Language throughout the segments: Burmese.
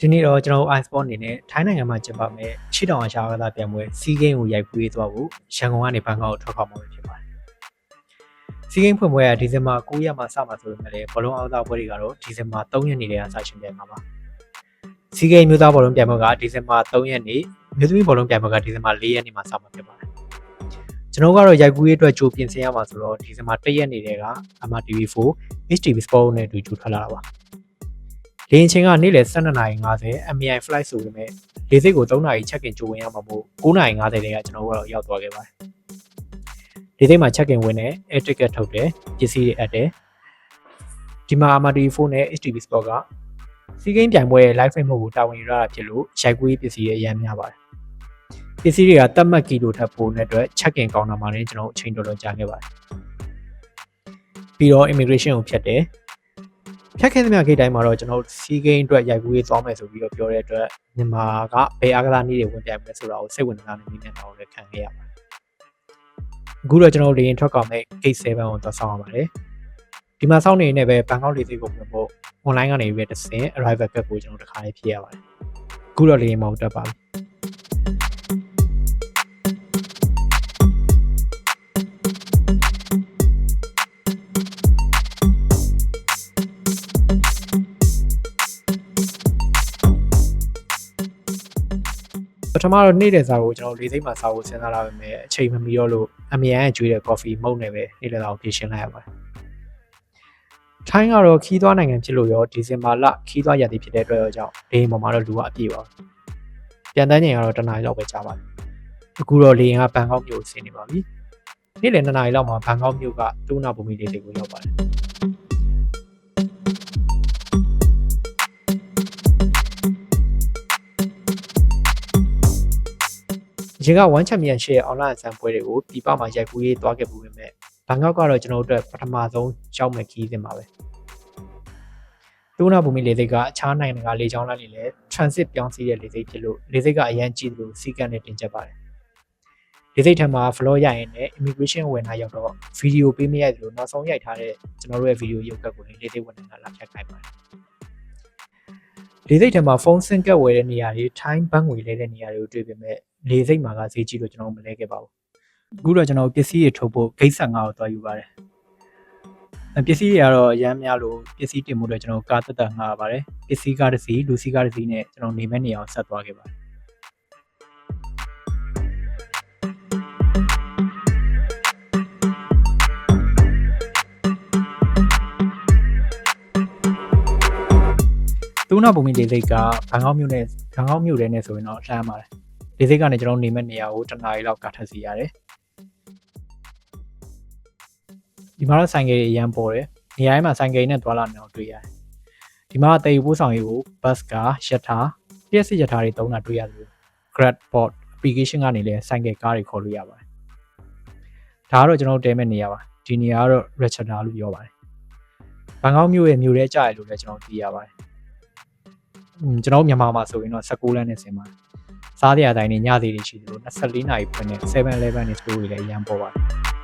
ဒီနေ့တော့ကျွန်တော်တို့ iSport အနေနဲ့ထိုင်းနိုင်ငံမှာကျင်းပမယ်ချီတောင်အရှာကစားပြိုင်ပွဲစီးဂိမ်းကိုရိုက်ကူးရေးသွားဖို့ရန်ကုန်ကနေဘန်ကောက်ကိုထွက်ခွာမှာဖြစ်ပါတယ်။စီးဂိမ်းဖွင့်ပွဲကဒီဇင်ဘာ9ရက်မှာစမှာဆိုပေမဲ့လည်းဘောလုံးအောက်သားပွဲတွေကတော့ဒီဇင်ဘာ3ရက်နေ့တည်းကစရှင်ပြိုင်မှာပါ။စီးဂိမ်းမျိုးသားဘောလုံးပြိုင်ပွဲကဒီဇင်ဘာ3ရက်နေ့မြို့သမီးဘောလုံးပြိုင်ပွဲကဒီဇင်ဘာ4ရက်နေ့မှာစမှာဖြစ်ပါတယ်။ကျွန်တော်ကတော့ရိုက်ကူးရေးအတွက်ကြိုပြင်ဆင်ရမှာဆိုတော့ဒီဇင်ဘာ1ရက်နေ့တည်းက MRTV4 HTV Sport နဲ့အတူကြိုထွက်လာတာပါ။ လေယာဉ်ချင်းကနေ့လယ်12:50 MI flight ဆိုပေမဲ့လေဆိပ်ကို3နာရီ check in ကြိုဝင်ရမှာမို့9:50တည်းကကျွန်တော်တို့ကတော့ရောက်သွားခဲ့ပါတယ်။လေဆိပ်မှာ check in ဝင်တယ် air ticket ထုတ်တယ်ပစ္စည်းတွေအပ်တယ်။ဒီမှာ Amadi phone နဲ့ HTV Sport ကစီးကိန်းပြိုင်ပွဲရဲ့ live feed မှုကိုတာဝန်ယူရတာဖြစ်လို့ရိုက်ကူးရေးပစ္စည်းရဲ့အများများပါတယ်။ပစ္စည်းတွေကတတ်မှတ်ကီလိုထက်ပိုတဲ့အတွက် check in ကောင်တာမှာလည်းကျွန်တော်အချိန်တော်တော်ကြာခဲ့ပါတယ်။ပြီးတော့ immigration ကိုဖြတ်တယ်။ ဖြတ်ခဲ့သမျှဂိတ်တိုင်းမှာတော့ကျွန်တော်စီးကိန်းအတွက်ရိုက်ကူးရေးသွားမယ်ဆိုပြီးတော့ပြောတဲ့အတွက်မြန်မာကဘယ်အားကစားနည်းတွေဝင်ပြိုင်မလဲဆိုတာကိုစိတ်ဝင်စားနေနေတော့လည်းခံခဲ့ရပါတယ်။အခုတော့ကျွန်တော်လေရင်ထွက်ကမဲ့ gate 7ကိုသွားဆောင်ရပါတယ်။ဒီမှာစောင့်နေနေပဲဘန်ကောက်လေဆိပ်ကိုပြန်ဖို့ online ကနေပြီးတဆင် arrival gate ကိုကျွန်တော်တခါလေးဖြည့်ရပါတယ်။အခုတော့လေရင်မောက်တက်ပါပြီ။ ပထမတော့နေ့လည်စာကိုကျွန်တော်လေးစိတ်မှာစာဖို့စဉ်းစားလာပါမယ်အချိန်မမီတော့လို့အမြန်အကျွေးတဲ့ coffee မုန့်နဲ့ပဲနေ့လည်စာကိုပြင်ရှင်းလိုက်ရပါတယ်။ထိုင်းကတော့ခီးသွွားနိုင်ငံဖြစ်လို့ရောဒီဇင်ဘာလခီးသွွားရာသီဖြစ်တဲ့အတွက်ရောကြောင့်လေယာဉ်ပေါ်မှာတော့လူကအပြည့်ပါ။ပြန်တန်းချိန်ကတော့တနားရီလောက်ပဲကြာပါတယ်။အခုတော့လေယာဉ်ကဘန်ကောက်မြို့ကိုဆင်းနေပါပြီ။နေ့လည်2နာရီလောက်မှာဘန်ကောက်မြို့ကတူနာဘူမီလေးတွေကိုရောက်ပါတယ်။ ရင်က1 Champion ရှေ့ online အစံပွဲတွေကိုပြပမှာရိုက်ကူးရေးသွားခဲ့ပူပေမဲ့ဘန်ကောက်ကတော့ကျွန်တော်တို့အတွက်ပထမဆုံးရောက်မဲ့ခီးစဉ်ပါပဲ။တူနာဘူမီလေဆိပ်ကအခြားနိုင်ငံကလေကြောင်းလိုင်းတွေလည်း transit ပြောင်းစီးတဲ့လေဆိပ်ဖြစ်လို့လေဆိပ်ကအရန်ကြီးတယ်လို့စီကံနဲ့တင်ချက်ပါတယ်။လေဆိပ်ထံမှာ floor ရရင်လည်း immigration ဝင်လာရောက်တော့ video ပေးမရိုက်သလိုနောက်ဆုံးရိုက်ထားတဲ့ကျွန်တော်တို့ရဲ့ video ရုပ်ကပ်ကိုလည်းလေဆိပ်ဝင်လာလာဖြတ်ခိုင်းပါတယ်။ လေဆိပ်ထဲမှာဖုန်းဆင်းကပ်ဝယ်တဲ့နေရာတွေထိုင်းဘတ်ငွေလဲတဲ့နေရာတွေကိုတွေ့ပေမဲ့လေစိတ်မှာကဈေးကြီးလို့ကျွန်တော်မလဲခဲ့ပါဘူးအခုတော့ကျွန်တော်ပစ္စည်းတွေထုတ်ဖို့ဂိတ်ဆန်ငါကိုသွားယူပါတယ်ပစ္စည်းတွေကတော့ရမ်းများလို့ပစ္စည်းတင်မှုတော့ကျွန်တော်ကားတက်တက်ငှားပါတယ်ပစ္စည်းကားတစ်စီးလူစီးကားတစ်စီးနဲ့ကျွန်တော်နေမဲ့နေရာကိုဆက်သွားခဲ့ပါတယ် တူနာဘူမီလေစိတ်ကဘန်ကောက်မြို့နဲ့ဘန်ကောက်မြို့ထဲနဲ့ဆိုရင်တော့လှမ်းပါတယ်လေစိတ်ကနေကျွန်တော်နေမဲ့နေရာကိုတနားရီလောက်ကထပ်စီရတယ်ဒီမှာတော့ဆိုင်ကယ်တွေအရန်ပေါ်တယ်နေရာတိုင်းမှာဆိုင်ကယ်နဲ့သွားလာနေအောင်တွေ့ရတယ်ဒီမှာတည်ယူပို့ဆောင်ရေးကို bus ကယထာပြည့်စစ်ယထာတွေတုံးတာတွေ့ရတယ် Grab Bot application ကနေလည်းဆိုင်ကယ်ကားတွေခေါ်လို့ရပါတယ်ဒါကတော့ကျွန်တော်တဲမဲ့နေရာပါဒီနေရာကတော့ Ratchada လို့ပြောပါတယ်ဘန်ကောက်မြို့ရဲ့မြို့ထဲကျရလို့လည်းကျွန်တော်သိရပါတယ် ကျွန်တော်မြန်မာမှာဆိုရင်တော့16လမ်းနဲ့ဆင်ပါတယ်စားတဲ့အတိုင်းနေညစီတွေရှိတယ်လို့24နာရီဖွင့်တဲ့7-11နဲ့ store တွေလည်းအရန်ပေါ်ပါတယ်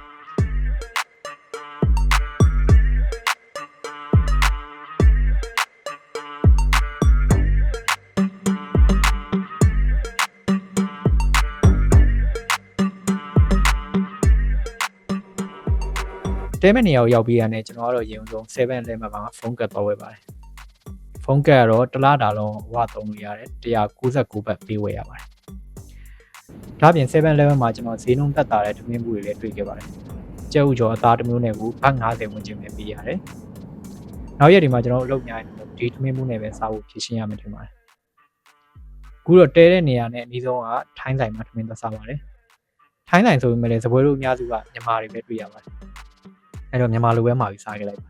တဲမဲ့နေရာကိုရောက်ပြီးရတဲ့ကျွန်တော်ကတော့ရေုံဆုံး7-11မှာဖုန်းကတ်သွားဝယ်ပါတယ်ဖု န်းကတ်ကတော့တစ်လားတာလုံးဝသုံးလို့ရတယ်199ဘတ်ပေးဝယ်ရပါတယ်ဒါပြင်7-11မှာကျွန်တော်ဈေးနှုန်းတက်တာတဲ့ထမင်းဘူးတွေလည်းတွေ့ခဲ့ပါတယ်ကျဲဥကျော်အသားတစ်မျိုးနဲ့ကိုဘတ်90ဝန်းကျင်ပဲပေးရတယ်နောက်ရက်ဒီမှာကျွန်တော်အလုပ်များနေဒီထမင်းဘူးနဲ့ပဲစားဖို့ဖြစ်ရှင်းရမှာထင်ပါတယ်အခုတော့တဲတဲ့နေရာနဲ့အနည်းဆုံးကထိုင်းဆိုင်မှာထမင်းသက်စားပါတယ်ထိုင်းဆိုင်ဆိုပေမဲ့လည်းစပွဲတို့အများစုကမြန်မာတွေပဲတွေ့ရပါတယ်အဲ့တော့မြန်မာလိုပဲမှာပြီးစားခဲ့လိုက်ပါအ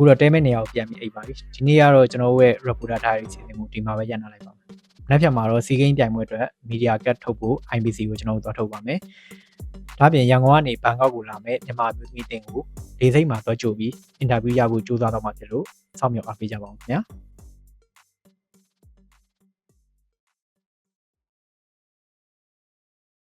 ခုတော့တဲမဲ့နေရာကိုပြန်ပြီးအိပ်ပါပြီဒီနေ့ကတော့ကျွန်တော်တို့ရဲ့ reporter diary စီစဉ်မှုဒီမှာပဲရပ်နာလိုက်ပါမယ်နောက်ပြန်မှာတော့စီဂိမ်းပြိုင်ပွဲအတွက် media cut ထုတ်ဖို့ IBC ကိုကျွန်တော်တို့သွားထုတ်ပါမယ်ဒါပြင်ရန်ကုန်ကနေဘန်ကောက်ကိုလာမယ်မြန်မာမျိုးသမီးတင်ကိုလေးစိတ်မှာတော့ကြိုပြီး interview ရဖို့ကြိုးစားတော့မှာဖြစ်လို့စောင့်မျှော်အားပေးကြပါဦးခင်ဗျာ